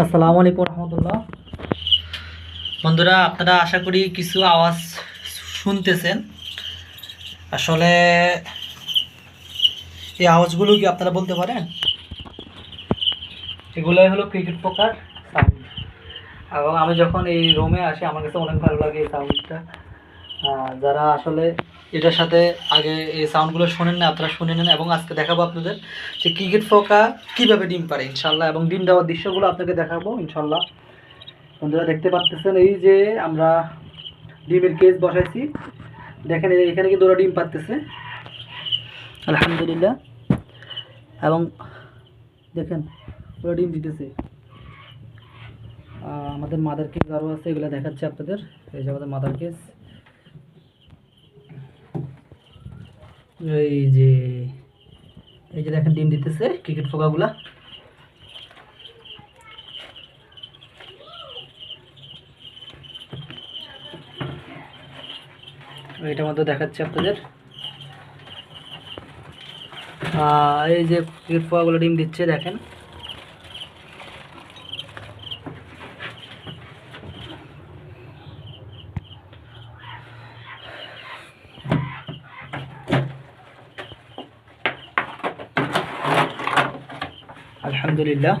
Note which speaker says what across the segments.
Speaker 1: আসসালামু আলাইকুম রহমতুল্লাহ। বন্ধুরা, আপনারা আশা করি কিছু আওয়াজ শুনতেছেন। আসলে এই আওয়াজগুলো কি আপনারা বলতে পারেন? এগুলোই হলো ক্রিকেট পোকার সাউন্ড এবং আমি যখন এই রুমে আসি, আমার কাছে অনেক ভালো লাগে এই সাউন্ডটা যারা আসলে এটার সাথে আগে এই সাউন্ডগুলো শোনেন না, আপনারা শুনে নেন এবং আজকে দেখাবো আপনাদের যে ক্রিকেট পোকা কীভাবে ডিম পারে ইনশাল্লাহ এবং ডিম দেওয়ার দৃশ্যগুলো আপনাকে দেখাবো ইনশাল্লাহ বন্ধুরা, দেখতে পাচ্ছেন এই যে আমরা ডিমের কেস বসাইছি। দেখেন, এখানে কিন্তু ওরা ডিম পারতেছে আলহামদুলিল্লাহ। এবং দেখেন, ওরা ডিম দিতেছে। আমাদের মাদার কেস আরও আছে, এগুলো দেখাচ্ছে আপনাদের। এই যে আমাদের মাদার কেস এই যে এই যে দেখেন ডিম দিতেছে ক্রিকেট ফোকাগুলা এটার মধ্যে দেখাচ্ছে আপনাদের। এই যে ক্রিকেট ফোকাগুলো ডিম দিচ্ছে, দেখেন। আলহামদুলিল্লাহ।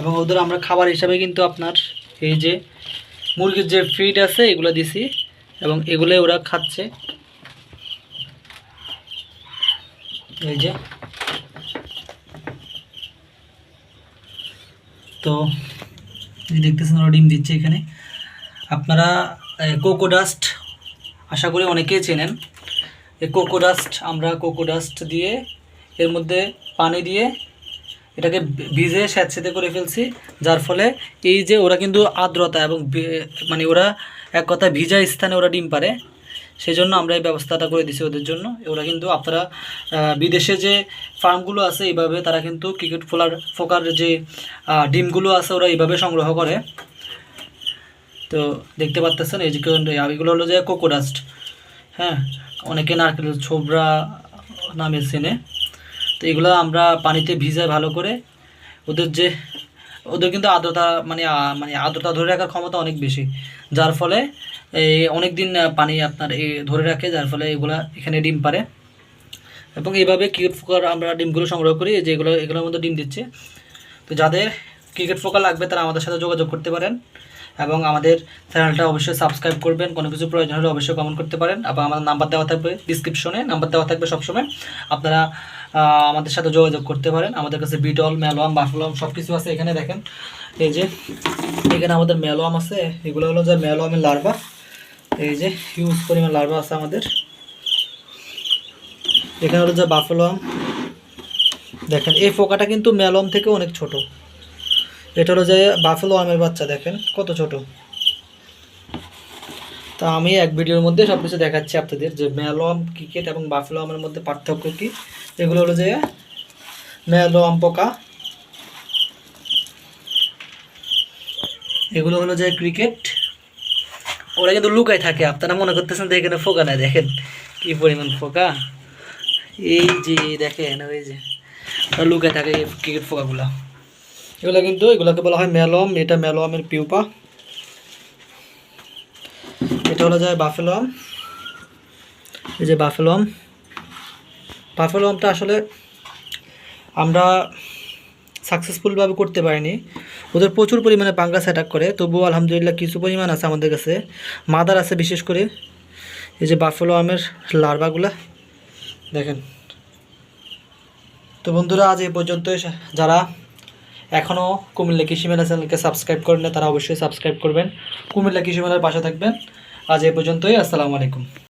Speaker 1: এবং ওদের আমরা খাবার হিসাবে কিন্তু আপনার এই যে মুরগির যে ফিড আছে, এগুলো দিছি এবং এগুলো ওরা খাচ্ছে। এই যে। তো দেখতেছেন ওরা ডিম দিচ্ছে এখানে। আপনারা কোকো ডাস্ট আশা করি অনেকেই চেনেন। এই কোকো ডাস্ট আমরা কোকো ডাস্ট দিয়ে এর মধ্যে পানি দিয়ে এটাকে ভিজে স্যাঁতসেঁতে করে ফেলছি, যার ফলে এই যে ওরা কিন্তু আর্দ্রতা এবং মানে ওরা এক কথা ভিজা স্থানে ওরা ডিম পারে সেই জন্য আমরা এই ব্যবস্থাটা করে দিছি ওদের জন্য। ওরা কিন্তু আপনারা বিদেশে যে ফার্মগুলো আছে, এইভাবে তারা কিন্তু ক্রিকেট ফোলার ফোকার যে ডিমগুলো আছে, ওরা এইভাবে সংগ্রহ করে। তো দেখতে পাচ্তেছেন এই যে এগুলো হলো যে কোকোডাস্ট হ্যাঁ? অনেকে নারকেল ছোবরা নামে চেনে। তো এগুলো আমরা পানিতে ভিজায় ভালো করে। ওদের যে ওদের কিন্তু আর্দ্রতা মানে মানে আর্দ্রতা ধরে রাখার ক্ষমতা অনেক বেশি। যার ফলে এই অনেক দিন পানি আপনার ধরে রাখে, যার ফলে এগুলা এখানে ডিম পারে এবং এইভাবে ক্রিকেট ফোকার আমরা ডিমগুলো সংগ্রহ করি যে এগুলো, এগুলোর মধ্যে ডিম দিচ্ছে। তো যাদের ক্রিকেট ফোকার লাগবে তারা আমাদের সাথে যোগাযোগ করতে পারেন। এবং আমাদের চ্যানেলটা অবশ্যই সাবস্ক্রাইব করবেন। কোনো কিছু প্রয়োজন হলে অবশ্যই কমেন্ট করতে পারেন। এবং আমাদের নাম্বার দেওয়া থাকবে ডিসক্রিপশনে নাম্বার দেওয়া থাকবে সবসময়। আপনারা আমাদের সাথে যোগাযোগ করতে পারেন। আমাদের কাছে বিটল ম্যালোয়াম বাফলম সব কিছু আছে এখানে দেখেন। এই যে, এখানে আমাদের ম্যালোয়াম আছে। এগুলো হলো যে ম্যালোয়ামের লার্ভা এই যে হিউজ পরিমাণ লার্ভা আছে আমাদের। এখানে হলো যে বাফলম দেখেন, এই ফোকাটা কিন্তু ম্যালম থেকে অনেক ছোট। এটা হলো যে বাফেলো আমের বাচ্চা, দেখেন কত ছোট। তা আমি এক ভিডিওর মধ্যে সব কিছু দেখাচ্ছি আপনাদের, যে ম্যালম ক্রিকেট এবং বাফেলো আমের মধ্যে পার্থক্য কী? এগুলো হলো যে ম্যালো আম পোকা। এগুলো হলো যে ক্রিকেট ওরা কিন্তু লুকায় থাকে, আপনারা মনে করতেছেন যে এখানে ফোকা নাই, দেখেন কি পরিমাণ ফোকা। এই যে, দেখেন, ওই যে। লুকায় থাকে ক্রিকেট ফোকাগুলো। এগুলো কিন্তু এগুলোকে বলা হয় ম্যালম এটা ম্যালমের পিউপা। এটা হলো যায় বাফেলম। এই যে বাফেলম। বাফেলমটা আসলে আমরা সাকসেসফুলভাবে করতে পারিনি। ওদের প্রচুর পরিমাণে পাঙ্গাস অ্যাটাক করে। তবুও আলহামদুলিল্লাহ কিছু পরিমাণ আছে আমাদের কাছে। মাদার আছে বিশেষ করে। এই যে বাফেলো আমের লার্ভাগুলা দেখেন। তো বন্ধুরা, আজ এই পর্যন্ত যারা এখনও কুমিল্লা কৃষি মেলা চ্যানেলকে সাবস্ক্রাইব করেন না, তারা অবশ্যই সাবস্ক্রাইব করবেন। কুমিল্লা কৃষি মেলার পাশে থাকবেন। আজ এ পর্যন্তই, আসসালামু আলাইকুম।